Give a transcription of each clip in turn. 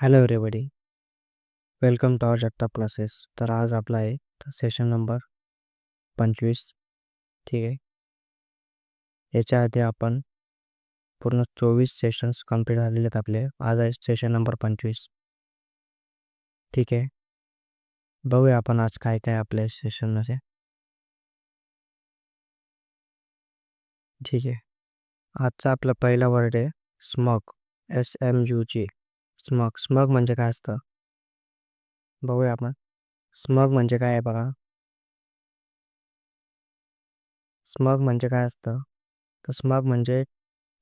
Hello everybody welcome to our Jagtap classes तर आज आपला आहे सेशन नंबर पंचवीस ठीक आहे? याच्या आधी आपण पूर्ण चोवीस सेशन्स कंप्लीट झालेले आहेत आपले. आज आहे सेशन नंबर पंचवीस. ठीक आहे? बघूया आपण आज काय काय आपल्या सेशनमध्ये ठीक आहे? आजचा आपला पहिला वर्ड आहे smock S M U G smug smug म्हणजे काय असतं? बघूया आपण. स्मग म्हणजे काय आहे बघा. स्मग म्हणजे काय असतं? तर स्मग म्हणजे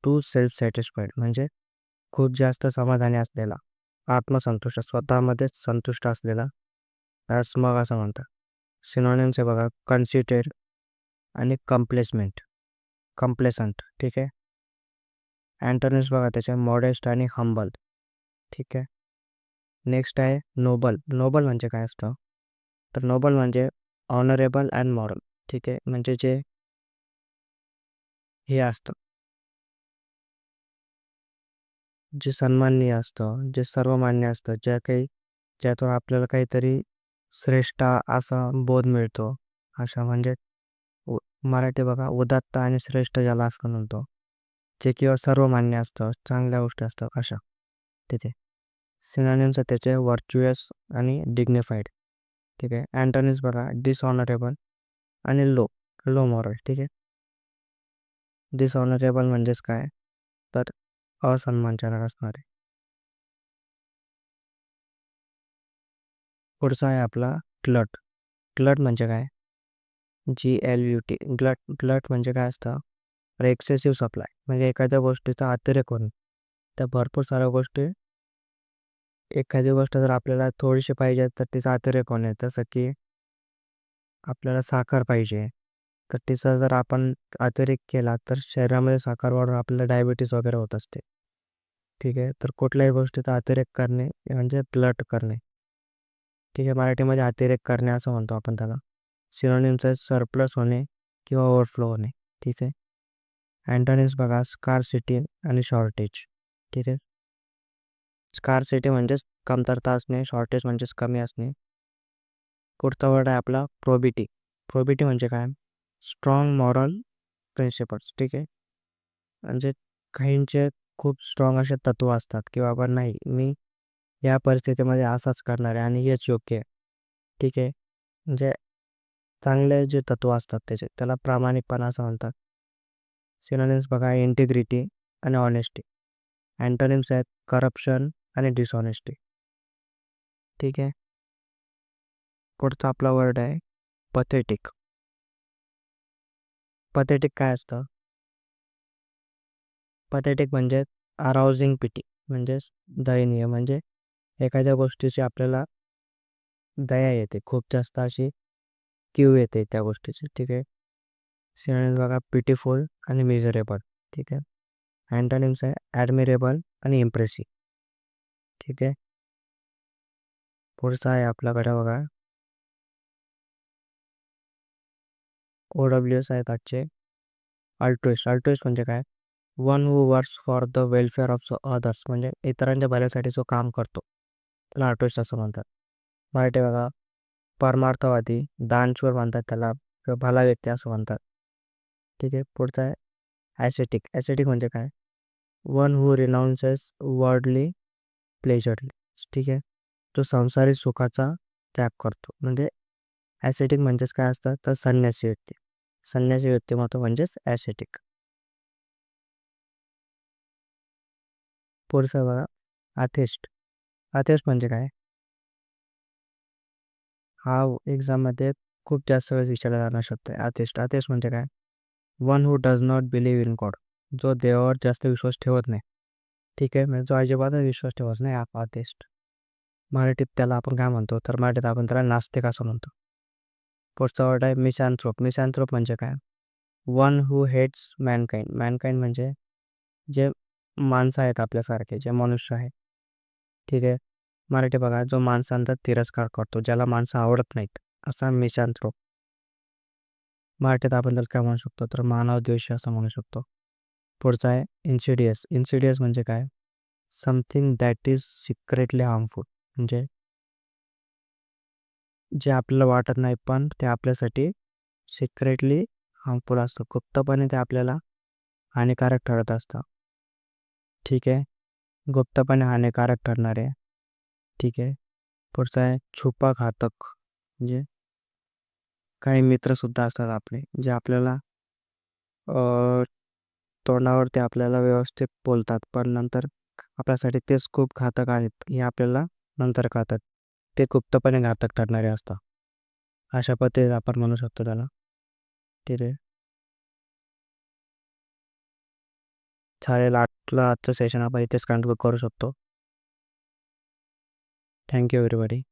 टू सेल्फ सॅटिस्फाईड म्हणजे खूप जास्त समाधानी असलेला आत्मसंतुष्ट स्वतःमध्येच संतुष्ट असलेला. त्याला स्मग असं म्हणतात. सिनॉनिम्स आहे बघा. कन्सिटेड आणि कम्प्लेसमेंट कम्प्लेसंट ठीक आहे? अँटर्निस बघा त्याचे. मॉडेस्ट आणि हंबल ठीक आहे. नेक्स्ट आहे नोबल नोबल म्हणजे काय असतं? तर नोबल म्हणजे ऑनरेबल अँड मॉरल ठीक आहे. म्हणजे जे हे असतं. जे सन्माननीय असतं जे सर्वमान्य असतं ज्या काही ज्यातून आपल्याला काहीतरी श्रेष्ठ असा बोध मिळतो. अशा म्हणजे मराठी बघा उदात्त आणि श्रेष्ठ ज्याला असं म्हणतो. जे किंवा सर्वमान्य असतं चांगल्या गोष्टी असतात अशा. तिथे. सिनॉनिम्स त्याचे व्हर्च्युअस आणि डिग्निफाईड ठीक आहे? अँटोनिम्स बघा डिसऑनरेबल आणि लो लो मॉरल ठीक आहे? डिसऑनरेबल म्हणजेच काय? तर असन्मानजनक असणारे पुढचा आहे आपला क्लट क्लट म्हणजे काय? G L U T glut glut म्हणजे काय असतं? एक्सेसिव्ह सप्लाय म्हणजे एखाद्या गोष्टीचा अतिरेक करून त्या भरपूर साऱ्या गोष्टी एखादी गोष्ट जर आपल्याला थोडीशी पाहिजे तर तिचा अतिरेक होणे जसं की आपल्याला साखर पाहिजे. तर तिचा जर आपण अतिरेक केला तर शरीरामध्ये साखर वाढून आपल्याला डायबिटीस वगैरे होत असते. ठीक आहे? तर कुठल्याही गोष्टीचा अतिरेक करणे म्हणजे ब्लट करणे. ठीक आहे? मराठीमध्ये अतिरेक करणे असं म्हणतो आपण त्याला. सिनोनिमचं सरप्लस होणे किंवा ओव्हरफ्लो होणे. ठीक आहे? अँटोनिम्स बघा स्कार्सिटी आणि शॉर्टेज ठीक आहे सिटी म्हणजेच कमतरता असणे शॉर्टेज म्हणजेच कमी असणे. पुढचा वर्ड आहे आपला प्रोबिटी प्रोबिटी म्हणजे काय? स्ट्रॉंग मॉरल प्रिन्सिपल्स ठीक आहे? म्हणजे काहींचे खूप स्ट्रॉंग असे तत्व असतात की बाबा नाही मी या परिस्थितीमध्ये असाच करणार आहे आणि हेच योग्य आहे. ठीक आहे? म्हणजे चांगले जे तत्व असतात त्याचे त्याला प्रामाणिकपणा असं म्हणतात. सिनोनिम्स बघा इंटिग्रिटी आणि ऑनेस्टी अँटोनिम्स आहेत करप्शन आणि डिसऑनेस्टी ठीक आहे? पुढचा आपला वर्ड आहे पथेटिक पथेटिक काय असतं? पथेटिक म्हणजे अराउजिंग पिटी म्हणजेच दयनीय म्हणजे एखाद्या गोष्टीची आपल्याला दया येते खूप जास्त अशी क्यू येते त्या गोष्टीची ठीक आहे? सिनोनिम्स बघा पिटीफुल आणि मिझरेबल ठीक आहे? अँटोनिम्स आहे ॲडमिरेबल आणि इम्प्रेसिव ठीक आहे पुढचा आहे आपल्याकडे बघा ओ डब्ल्यू एस आहेत आजचे अल्ट्रोइस्ट अल्ट्रोइस्ट म्हणजे काय one who. Works for the welfare of others म्हणजे इतरांच्या भल्यासाठी जो काम करतो त्याला अल्ट्रोइस्ट असं म्हणतात मराठी बघा परमार्थवादी दानशूर म्हणतात त्याला किंवा भला व्यक्ती असं म्हणतात ठीक आहे पुढचं आहे ॲसेटिक ॲसेटिक म्हणजे काय one who renounces worldly pleasures. ठीक आहे? तो संसारिक सुखाचा त्याग करतो. म्हणजे ॲसेटिक म्हणजेच काय असतं? तर संन्यासी व्यक्ती. संन्यासी व्यक्तिमत्व म्हणजेच ॲसेटिक पुढचं बघा. आथेस्ट आथेस्ट म्हणजे काय? हा एक्झाममध्ये खूप जास्त वेळेस विचारला जाणार शब्द आहे. आथेस्ट आथेस्ट म्हणजे काय? One who does not believe in God जो देवावर जास्त विश्वास ठेवत नाही. ठीक आहे? म्हणजे जो अजिबातच विश्वास ठेवत नाही आथेस्ट मराठीत त्याला आपण काय म्हणतो? तर मराठीत आपण त्याला नास्तिक असं म्हणतो. पुढचा वर्ड आहे मिसॅन्थ्रोप मिसॅन्थ्रोप म्हणजे काय? One who hates mankind mankind म्हणजे जे माणसं आहेत आपल्यासारखे जे मनुष्य आहे. ठीक आहे? मराठी बघा जो माणसांचा तिरस्कार करतो ज्याला माणसं आवडत नाहीत असा मिशांथ्रोप मराठीत आपण त्याला काय म्हणू शकतो? तर मानव द्वेष असं म्हणू शकतो. पुढचा आहे इन्सिडियस इन्सिडियस म्हणजे काय? Something that is secretly harmful म्हणजे जे आपल्याला वाटत नाही पण ते आपल्यासाठी सिक्रेटली हार्मफुल असतं. गुप्तपणे ते आपल्याला हानिकारक ठरत असतं. ठीक आहे? गुप्तपणे हानिकारक ठरणार. आहे ठीक आहे? पुढचं आहे छुपा घातक म्हणजे काही मित्रसुद्धा असतात आपले जे आपल्याला तोंडावर ते आपल्याला व्यवस्थित बोलतात पण नंतर आपल्यासाठी तेच खूप घातक आहेत हे आपल्याला नंतर कळतात. ते गुप्तपणे घातक ठरणारे असतात. अशा पद्धतीने आपण म्हणू शकतो त्याला. ठीक आहे चालेल आजचं आजचं सेशन आपण इथेच कंटिन्यू करू शकतो. Thank you everybody